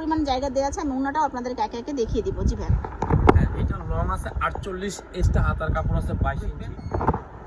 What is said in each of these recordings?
পরিমাণ জায়গা দেওয়া আছে আমি ওনাটাও আপনাদেরকে একে একে দেখিয়ে দিব জি ভাই। হ্যাঁ, এটা লং আছে আটচল্লিশ এক্সট্রা হাতার কাপড় আছে বাইশ ইঞ্চি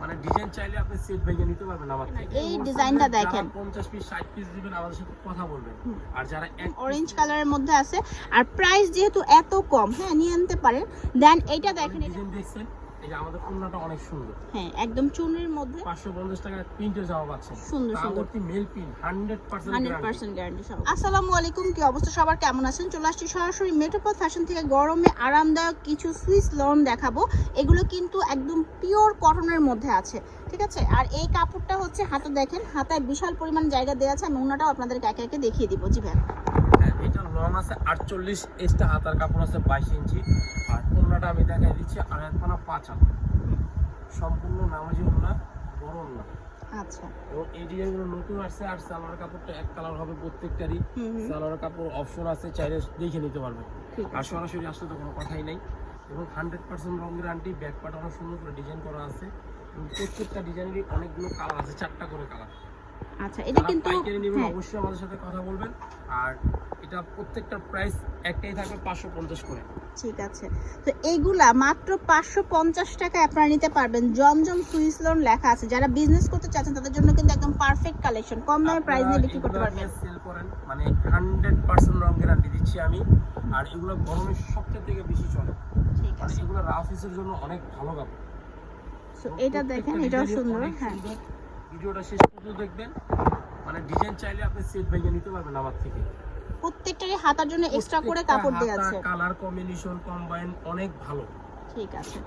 মানে ডিজাইন চাইলে আপনি সেট ভেঙে নিতে পারবেন আমার এই ডিজাইনটা দেখেন। পঞ্চাশ পিস ষাট পিস দিবেন আমাদের সাথে কথা বলবেন। আর যারা অরেঞ্জ কালারের মধ্যে আছে। আর প্রাইস যেহেতু এত কম হ্যাঁ নিয়ে আনতে পারেন। দেন এইটা দেখেন ডিজাইন দেখছেন? এই যে আমাদের ওড়নাটা অনেক সুন্দর। হ্যাঁ একদম চুনের মধ্যে পাঁচশো পঞ্চাশ টাকা প্রিন্টের জামা পাচ্ছেন সুন্দর সুন্দর। মেল পিন হান্ড্রেড হান্ড্রেড পার্সেন্ট গ্যারান্টি সহ আসসালামু আলাইকুম কি অবস্থা? সবার কেমন আছেন? চলে আসছি সরাসরি মেট্রোপল ফ্যাশন থেকে গরমে আরামদায়ক কিছু সুইস লন দেখাবো। এগুলো কিন্তু একদম পিওর কটনের মধ্যে আছে ঠিক আছে? আর এই কাপড়টা হচ্ছে হাতে দেখেন হাতায় বিশাল পরিমাণ জায়গা দেওয়া আছে আমি ওনাটাও আপনাদেরকে একে একে দেখিয়ে দিব। জি ভাই। লং আছে আটচল্লিশ এক্সট্রা হাতার কাপড় আছে বাইশ ইঞ্চি আর ওড়নাটা আমি দেখাই দিচ্ছি আর এক পানা পাঁচ হাত সম্পূর্ণ নামাজি ওড়না বড় ওড়না। আচ্ছা। এবং এই ডিজাইনগুলো নতুন আসছে আর সালোয়ার কাপড়টা এক কালার হবে প্রত্যেকটারই। সালোয়ার কাপড় অপশন আছে চাইলে দেখে নিতে পারবে। আর সরাসরি আসলে তো কোনো কথাই নেই। এবং হান্ড্রেড পার্সেন্ট রঙ গ্যারান্টি ব্যাক অনেক সুন্দর করে ডিজাইন করা আছে। প্রত্যেকটা ডিজাইনেরই অনেকগুলো কালার আছে চারটা করে কালার আচ্ছা এটা কিন্তু নেবেন হ্যাঁ। অবশ্যই আমাদের সাথে কথা বলবেন। আর এটা প্রত্যেকটার প্রাইস একটাই থাকবে পাঁচশো পঞ্চাশ করে। ঠিক আছে। তো এইগুলা মাত্র পাঁচশো পঞ্চাশ টাকায় আপনারা নিতে পারবেন। জমজম সুইস লোন লেখা আছে। যারা বিজনেস করতে চাচ্ছেন তাদের জন্য কিন্তু একদম পারফেক্ট কালেকশন কম দামে প্রাইস নিয়ে বিক্রি করতে পারবেন। সেল করেন মানে হান্ড্রেড পার্সেন্ট রঙ গ্যারান্টি দিচ্ছি আমি। আর এগুলো গরমের সবচেয়ে থেকে বেশি চলে। ঠিক মানে আছে। এগুলো রাফিসের জন্য অনেক ভালো কাপড়। এটা দেখেন প্রত্যেকটা এটাও সুন্দর হ্যাঁ। ভিডিওটা শেষ পর্যন্ত দেখবেন। মানে ডিজাইন চাইলে আপনি সেট ভেঙে নিতে পারবেন আমার থেকে। প্রত্যেকটারই হাতার জন্য এক্সট্রা করে কাপড় দেওয়া আছে। কালার কম্বিনেশন কম্বাইন অনেক ভালো। ঠিক আছে।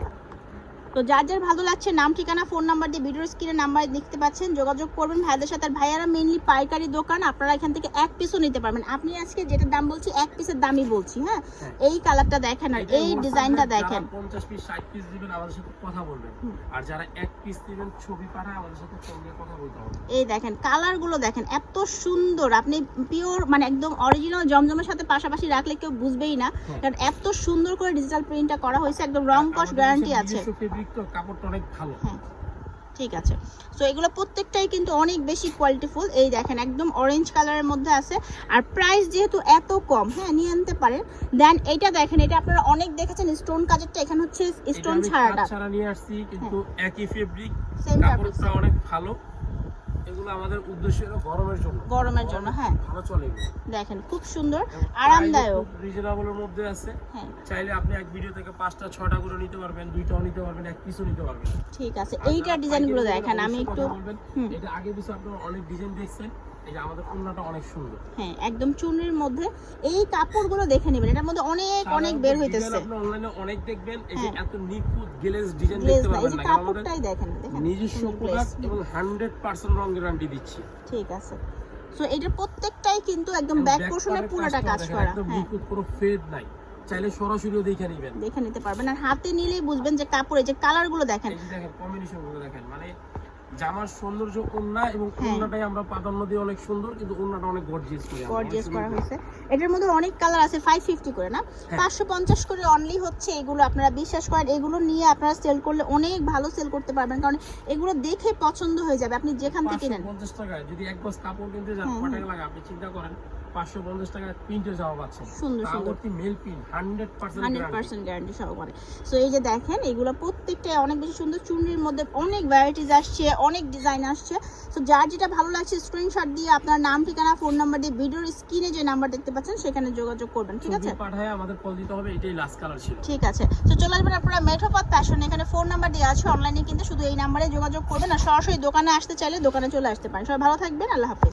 তো যার যার ভালো লাগছে নাম ঠিকানা ফোন নাম্বার দিয়ে ভিডিও স্ক্রিনে নাম্বার দেখতে পাচ্ছেন যোগাযোগ করবেন ভাইদের সাথে। আর ভাইয়ারা মেইনলি পাইকারি দোকান আপনারা এখান থেকে এক পিসও নিতে পারবেন। আপনি আজকে যেটা দাম বলছি এক পিসের দামই বলছি হ্যাঁ? হ্যাঁ। এই কালারটা দেখেন আর এই ডিজাইনটা দেখেন। 50 পিস 60 পিস দিবেন আমাদের সাথে কথা বলবেন। আর যারা এক পিস দিবেন ছবি পাঠায় আমাদের সাথে ফোন দিয়ে কথা বলতে হবে। এই দেখেন কালারগুলো দেখেন এত সুন্দর। আপনি পিওর মানে একদম অরিজিনাল জমজমের সাথে পাশাপাশি রাখলে কেউ বুঝবেই না। হ্যাঁ। কারণ এত সুন্দর করে ডিজিটাল প্রিন্টটা করা হয়েছে একদম রং কস গ্যারান্টি আছে। ফেব্রিক তো কাপড়টা অনেক ভালো। হ্যাঁ ঠিক আছে। সো এগুলো প্রত্যেকটাই কিন্তু অনেক বেশি কোয়ালিটিফুল এই দেখেন একদম অরেঞ্জ কালারের মধ্যে আছে। আর প্রাইস যেহেতু এত কম হ্যাঁ নিয়ে আনতে পারেন। দেন এটা দেখেন এটা আপনারা অনেক দেখেছেন স্টোন কাজেরটা এখানে হচ্ছে স্টোন ছাড়াটা। ছাড়া নিয়ে আসছি কিন্তু একই ফেব্রিক কাপড়টা অনেক ভালো। এগুলো আমাদের উদ্দেশ্য হলো গরমের জন্য। গরমের জন্য, হ্যাঁ। ভালো চলে দেখেন খুব সুন্দর আরামদায়ক। রিজনেবলের মধ্যে আছে। হ্যাঁ। চাইলে আপনি এক ভিডিও থেকে পাঁচটা ছটা করে নিতে পারবেন দুইটাও নিতে পারবেন এক পিসও নিতে পারবেন। ঠিক আছে এইটা ডিজাইনগুলো ডিজাইনগুলো দেখেন আমি একটু। এটা আগে পিছু আপনারা অনেক ডিজাইন দেখছেন। হ্যাঁ একদম মধ্যে এই কাপড়গুলো দেখে নেবেন। এটার মধ্যে অনেক অনেক বের সাধারণত হইতেছে। আপনি অনলাইনে অনেক দেখবেন। এই যে হ্যাঁ। এত নিখুঁত গ্লেজ ডিজাইন দেখতে পাবেন না। কাপড়টাই দেখেন দেখেন। নিজস্ব প্রোডাক্ট এবং হান্ড্রেড পার্সেন্ট রং গ্যারান্টি দিচ্ছি। ঠিক আছে। সো এটার প্রত্যেকটাই কিন্তু একদম ব্যাক পোর্শনে পুরোটা কাজ দেখেন, করা একদম হ্যাঁ। নিখুঁত কোনো ফেড নাই। চাইলে সরাসরিও দেখে নেবেন। দেখে নিতে পারবেন। আর হাতে নিলেই বুঝবেন যে কাপড়ে যে কালারগুলো দেখেন। দেখেন দেখেন। মানে জামার সৌন্দর্য ওন্না এবং হ্যাঁ। ওন্নাটাই আমরা প্রাধান্য দিই অনেক সুন্দর কিন্তু ওন্নাটা অনেক গর্জিয়াস করি গর্জিয়াস করা হয়েছে। এটার মধ্যে অনেক কালার আছে ফাইভ ফিফটি করে না? হ্যাঁ। পাঁচশো পঞ্চাশ করে অনলি হচ্ছে এগুলো আপনারা বিশ্বাস করেন এগুলো নিয়ে আপনারা সেল করলে অনেক ভালো সেল করতে পারবেন কারণ এগুলো দেখে পছন্দ হয়ে যাবে আপনি যেখান থেকে নেন 550 টাকায় যদি এক বস্তা কাপড় কিনতে যান কয় হুম। টাকা লাগে? আপনি চিন্তা করেন। পাঁচশো পঞ্চাশ টাকায় প্রিন্টে যাওয়া পাচ্ছেন সুন্দর সুন্দর। মেল pin hundred percent hundred percent guarantee সহকারে। সো এই যে দেখেন এগুলো প্রত্যেকটাই অনেক বেশি সুন্দর। চুনরির মধ্যে অনেক ভ্যারাইটিস আসছে অনেক ডিজাইন আসছে। সো যার যেটা ভালো লাগছে স্ক্রিনশট দিয়ে আপনার নাম ঠিকানা ফোন নাম্বার দিয়ে ভিডিওর স্ক্রিনে যে নাম্বার দেখতে পাচ্ছেন সেখানে যোগাযোগ করবেন ঠিক আছে? পাঠায় আমাদের কল দিতে হবে এটাই লাস্ট কালার ছিল। ঠিক আছে। তো চলে আসবেন আপনারা মেট্রোপথ ফ্যাশন এখানে ফোন নাম্বার দেওয়া আছে অনলাইনে কিন্তু শুধু এই নাম্বারে যোগাযোগ করবেন। আর সরাসরি দোকানে আসতে চাইলে দোকানে চলে আসতে পারেন। সবাই ভালো থাকবেন আল্লাহ হাফিজ।